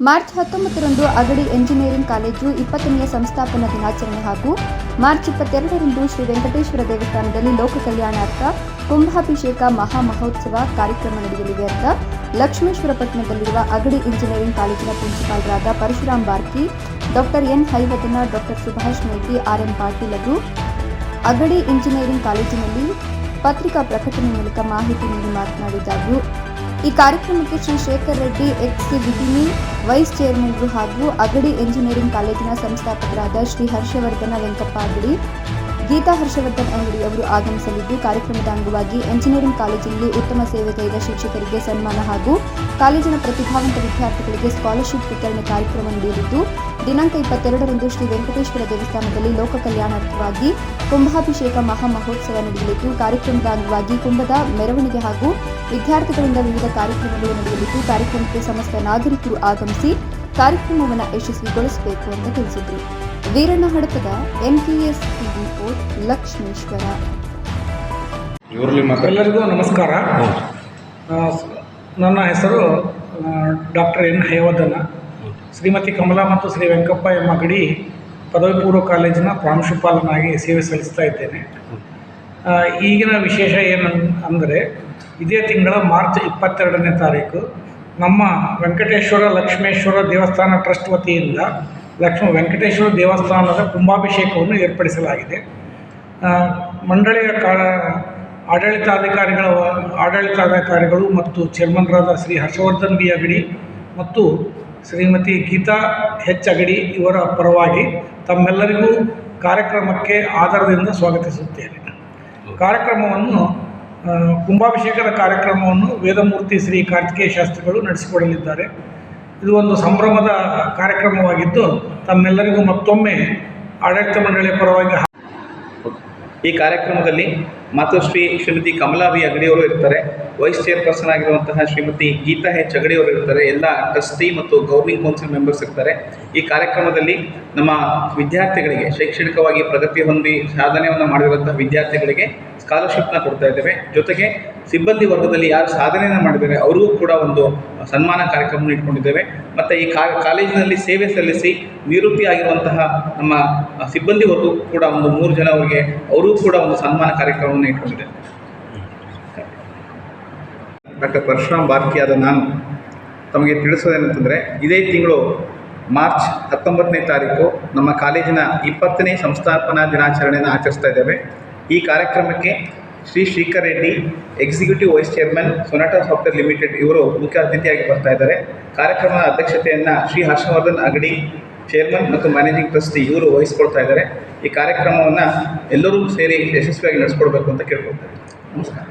March ಹತ್ತೊಂಬತ್ತರಂದು Agadi engineering college ಇಪ್ಪತ್ತನೆಯ ಸಂಸ್ಥಾಪನಾ ದಿನಾಚರಣೆ ಹಾಗೂ ಮಾರ್ಚ್ ಇಪ್ಪತ್ತೆರಡರಂದು ಶ್ರೀ ವೆಂಕಟೇಶ್ವರ ದೇವಸ್ಥಾನದಲ್ಲಿ ಲೋಕ ಕಲ್ಯಾಣಾರ್ಥ ಕುಂಭಾಭಿಷೇಕ ಮಹಾ ಮಹೋತ್ಸವ ಕಾರ್ಯಕ್ರಮ ನಡೆಯಲಿದೆ ಅಂತ ಲಕ್ಷ್ಮೇಶ್ವರ ಪಟ್ಟಣದಲ್ಲಿರುವ ಅಗಡಿ ಇಂಜಿನಿಯರಿಂಗ್ ಕಾಲೇಜಿನ ಪ್ರಿನ್ಸಿಪಾಲ್ರಾದ Parashuram Barki, doctor N Hayavadana doctor Subhash Meti RM Patil ಅವರು ಅಗಡಿ ಇಂಜಿನಿಯರಿಂಗ್ ಕಾಲೇಜಿನಲ್ಲಿ ಪತ್ರಿಕಾ ಪ್ರಕಟಣೆ ಮೂಲಕ ಮಾಹಿತಿ ನೀಡಿ ಮಾತನಾಡಿದರು ಈ ಕಾರ್ಯಕ್ರಮಕ್ಕೆ ಶ್ರೀ ಶೇಖರ್ ರೆಡ್ಡಿ ಎಕ್ಸ್ ವಿಧಿನಿ ವೈಸ್ ಚೇರ್ಮನ್ ಹಾಗೂ ಅಗಡಿ ಎಂಜಿನಿಯರಿಂಗ್ ಕಾಲೇಜಿನ ಸಂಸ್ಥಾಪಕರಾದ ಶ್ರೀ ಹರ್ಷವರ್ಧನ ವೆಂಕಪ್ಪ ಅಗಡಿ, ಗೀತಾ ಹರ್ಷವರ್ಧನ್ ಅಂಗಡಿ ಅವರು ಆಗಮಿಸಲಿದ್ದು, ಕಾರ್ಯಕ್ರಮದ ಅಂಗವಾಗಿ ಎಂಜಿನಿಯರಿಂಗ್ ಕಾಲೇಜಿನಲ್ಲಿ ಉತ್ತಮ ಸೇವೆ ಕೈದ ಶಿಕ್ಷಕರಿಗೆ ಸನ್ಮಾನ ಹಾಗೂ ಕಾಲೇಜಿನ ಪ್ರತಿಭಾವಂತ ವಿದ್ಯಾರ್ಥಿಗಳಿಗೆ ಸ್ಕಾಲರ್ಶಿಪ್ ವಿತರಣೆ ಕಾರ್ಯಕ್ರಮ ನಡೆಯಲಿದ್ದು ದಿನಾಂಕ ಇಪ್ಪತ್ತೆರಡರಂದು ಶ್ರೀ ವೆಂಕಟೇಶ್ವರ ದೇವಸ್ಥಾನದಲ್ಲಿ ಲೋಕ ಕಲ್ಯಾಣಾರ್ಥವಾಗಿ ಕುಂಭಾಭಿಷೇಕ ಮಹಾಮಹೋತ್ಸವ ನಡೆಯಲಿದ್ದು, ಕಾರ್ಯಕ್ರಮದ ಅಂಗವಾಗಿ ಕುಂಭದ ಮೆರವಣಿಗೆ ಹಾಗೂ ವಿದ್ಯಾರ್ಥಿಗಳಿಂದ ವಿವಿಧ ಕಾರ್ಯಕ್ರಮಗಳು ನಡೆಯಲಿದ್ದು ಕಾರ್ಯಕ್ರಮಕ್ಕೆ ಸಮಸ್ತ ನಾಗರಿಕರು ಆಗಮಿಸಿ ಕಾರ್ಯಕ್ರಮವನ್ನು ಯಶಸ್ವಿಗೊಳಿಸಬೇಕು ಅಂತ ತಿಳಿಸಿದರು. Veeranna Hadapada NPS TV Lakshmeshwar. ಎಲ್ಲರಿಗೂ ನಮಸ್ಕಾರ. ನನ್ನ ಹೆಸರು ಡಾಕ್ಟರ್ ಎನ್. ಹಯವರ್ಧನ ಶ್ರೀಮತಿ ಕಮಲಾ ಮತ್ತು ಶ್ರೀ ವೆಂಕಪ್ಪ ಎಮ್ಮ ಗಡಿ ಪದವಿ ಪೂರ್ವ ಕಾಲೇಜಿನ ಪ್ರಾಂಶುಪಾಲನಾಗಿ ಸೇವೆ ಸಲ್ಲಿಸ್ತಾ ಇದ್ದೇನೆ. ಈಗಿನ ವಿಶೇಷ ಏನು ಅಂದರೆ ಇದೇ ತಿಂಗಳ ಮಾರ್ಚ್ ಇಪ್ಪತ್ತೆರಡನೇ ತಾರೀಕು, ನಮ್ಮ ವೆಂಕಟೇಶ್ವರ ಲಕ್ಷ್ಮೇಶ್ವರ ದೇವಸ್ಥಾನ ಟ್ರಸ್ಟ್ ವತಿಯಿಂದ ಲಕ್ಷ್ಮ ವೆಂಕಟೇಶ್ವರ ದೇವಸ್ಥಾನದ ಕುಂಭಾಭಿಷೇಕವನ್ನು ಏರ್ಪಡಿಸಲಾಗಿದೆ. ಮಂಡಳಿಯ ಕಾಳ, ಆಡಳಿತಾಧಿಕಾರಿಗಳ, ಆಡಳಿತಾಧಿಕಾರಿಗಳು ಮತ್ತು ಚೇರ್ಮನ್ರಾದ ಶ್ರೀ ಹರ್ಷವರ್ಧನ್ ಬಿ ಅಗಡಿ ಮತ್ತು ಶ್ರೀಮತಿ ಗೀತಾ ಹೆಚ್ ಅಗಡಿ ಇವರ ಪರವಾಗಿ ತಮ್ಮೆಲ್ಲರಿಗೂ ಕಾರ್ಯಕ್ರಮಕ್ಕೆ ಆಧಾರದಿಂದ ಸ್ವಾಗತಿಸುತ್ತೇನೆ. ಕಾರ್ಯಕ್ರಮವನ್ನು ಕುಂಭಾಭಿಷೇಕದ ಕಾರ್ಯಕ್ರಮವನ್ನು ವೇದಮೂರ್ತಿ ಶ್ರೀ ಕಾರ್ತಿಕೇಯ ಶಾಸ್ತ್ರಿಗಳು ನಡೆಸಿಕೊಡಲಿದ್ದಾರೆ. ಇದು ಒಂದು ಸಂಭ್ರಮದ ಕಾರ್ಯಕ್ರಮವಾಗಿದ್ದು, ತಮ್ಮೆಲ್ಲರಿಗೂ ಮತ್ತೊಮ್ಮೆ ಆಡಳಿತ ಮಂಡಳಿಯ ಪರವಾಗಿ ಈ ಕಾರ್ಯಕ್ರಮದಲ್ಲಿ ಮಾತೃಶ್ರೀ ಶ್ರೀಮತಿ ಕಮಲಾ ವಿ ಅಗಡಿಯವರು ಇರ್ತಾರೆ. ವೈಸ್ ಚೇರ್ಪರ್ಸನ್ ಆಗಿರುವಂತಹ ಶ್ರೀಮತಿ ಗೀತಾ ಹೆಚ್ ಅಗಡಿಯವರು ಇರ್ತಾರೆ. ಎಲ್ಲ ಟ್ರಸ್ಟಿ ಮತ್ತು ಗೌರ್ನಿಂಗ್ ಕೌನ್ಸಿಲ್ ಮೆಂಬರ್ಸ್ ಇರ್ತಾರೆ. ಈ ಕಾರ್ಯಕ್ರಮದಲ್ಲಿ ನಮ್ಮ ವಿದ್ಯಾರ್ಥಿಗಳಿಗೆ ಶೈಕ್ಷಣಿಕವಾಗಿ ಪ್ರಗತಿ ಹೊಂದಿ ಸಾಧನೆಯನ್ನು ಮಾಡಿರುವಂತಹ ವಿದ್ಯಾರ್ಥಿಗಳಿಗೆ ಸ್ಕಾಲರ್ಶಿಪ್ನ ಕೊಡ್ತಾ ಇದ್ದೇವೆ. ಜೊತೆಗೆ ಸಿಬ್ಬಂದಿ ವರ್ಗದಲ್ಲಿ ಯಾರು ಸಾಧನೆಯನ್ನು ಮಾಡಿದ್ದಾರೆ, ಅವರಿಗೂ ಕೂಡ ಒಂದು ಸನ್ಮಾನ ಕಾರ್ಯಕ್ರಮವನ್ನು ಇಟ್ಕೊಂಡಿದ್ದೇವೆ. ಮತ್ತು ಈ ಕಾ, ಕಾಲೇಜಿನಲ್ಲಿ ಸೇವೆ ಸಲ್ಲಿಸಿ ನಿವೃತ್ತಿ ಆಗಿರುವಂತಹ ನಮ್ಮ ಸಿಬ್ಬಂದಿ ವರ್ಗ ಕೂಡ ಒಂದು ಮೂರು ಜನ ಅವರಿಗೆ, ಅವರಿಗೂ ಕೂಡ ಒಂದು ಸನ್ಮಾನ ಕಾರ್ಯಕ್ರಮವನ್ನು ಇಟ್ಕೊಂಡಿದ್ದೇವೆ. ಡಾಕ್ಟರ್ ಪರಶುರಾಮ್ ಭಾರತಿಯಾದ ನಾನು ತಮಗೆ ತಿಳಿಸೋದೇನಂತಂದರೆ, ಇದೇ ತಿಂಗಳು ಮಾರ್ಚ್ ಹತ್ತೊಂಬತ್ತನೇ ತಾರೀಕು ನಮ್ಮ ಕಾಲೇಜಿನ ಇಪ್ಪತ್ತನೇ ಸಂಸ್ಥಾಪನಾ ದಿನಾಚರಣೆಯನ್ನು ಆಚರಿಸ್ತಾ ಇದ್ದೇವೆ. ಈ ಕಾರ್ಯಕ್ರಮಕ್ಕೆ Shri Shrikar Reddy, executive vice chairman Sonata software limited ಇವರು ಮುಖ್ಯ ಅತಿಥಿಯಾಗಿ ಬರ್ತಾ ಇದ್ದಾರೆ. ಕಾರ್ಯಕ್ರಮದ ಅಧ್ಯಕ್ಷತೆಯನ್ನು ಶ್ರೀ ಹರ್ಷವರ್ಧನ್ ಅಗಡಿ ಚೇರ್ಮನ್ ಮತ್ತು ಮ್ಯಾನೇಜಿಂಗ್ ಟ್ರಸ್ಟಿ ಇವರು ವಹಿಸ್ಕೊಳ್ತಾ ಇದ್ದಾರೆ. ಈ ಕಾರ್ಯಕ್ರಮವನ್ನು ಎಲ್ಲರೂ ಸೇರಿ ಯಶಸ್ವಿಯಾಗಿ ನಡೆಸ್ಕೊಡ್ಬೇಕು ಅಂತ ಕೇಳ್ಕೊಳ್ತಾರೆ ನಮಸ್ಕಾರ.